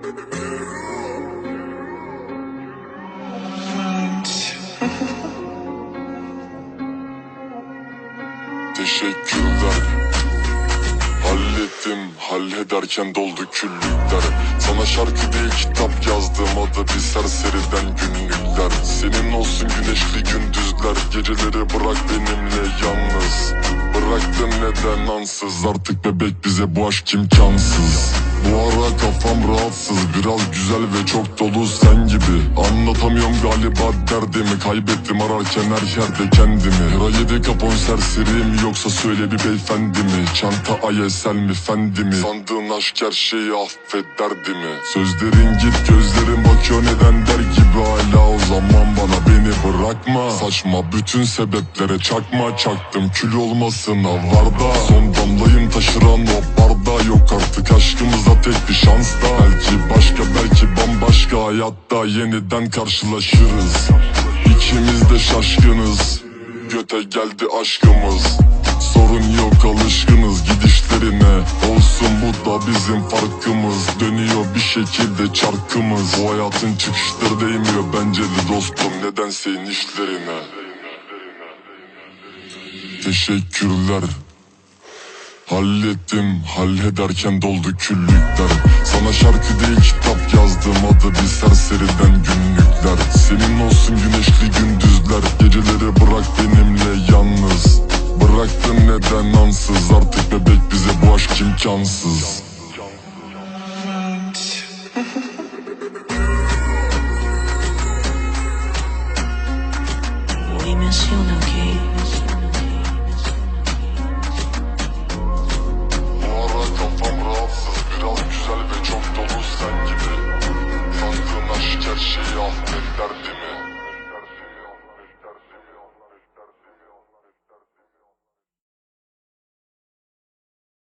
Teşekkürler. Hallettim. Hallederken doldu küllükler. Sana şarkı değil kitap yazdım adı bir serseriden günlükler. Senin olsun güneşli gündüzler. Geceleri bırak benimle yalnız. Bıraktın neden ansız? Artık bebek bize bu aşk imkansız. Bu ara kafam rahatsız Biraz güzel ve çok dolu sen gibi. Anlatamıyorum galiba derdimi Kaybettim ararken her yerde kendimi. Rayede kapon serseriyim Yoksa söyle bir beyefendi mi? Çanta ayesel mi fendi mi? Sandığın aşk her şeyi affederdi mi Sözlerin git gözlerin bakıyor neden der gibi hala? O zaman bana beni bırakma. Saçma bütün sebeplere çakma. Çaktım kül olmasına var da. Son damlayım taşıran o barda hayatta yeniden karşılaşırız. İkimiz de şaşkınız. Göte geldi aşkımız. Sorun yok alışkınız gidişlerine. Olsun bu da bizim farkımız. Dönüyor bir şekilde çarkımız. Bu hayatın çıkışları değmiyor bence de dostum. Nedense inişlerine. Teşekkürler Hallettim hallederken doldu küllükler. Sana şarkı değil kitap yazdım. Adı bir serseriden günlükler. Senin olsun güneşli gündüzler. Geceleri bırak benimle yalnız. Bıraktın neden ansız? Artık bebek bize bu aşk imkansız. You, Loki. despertarte.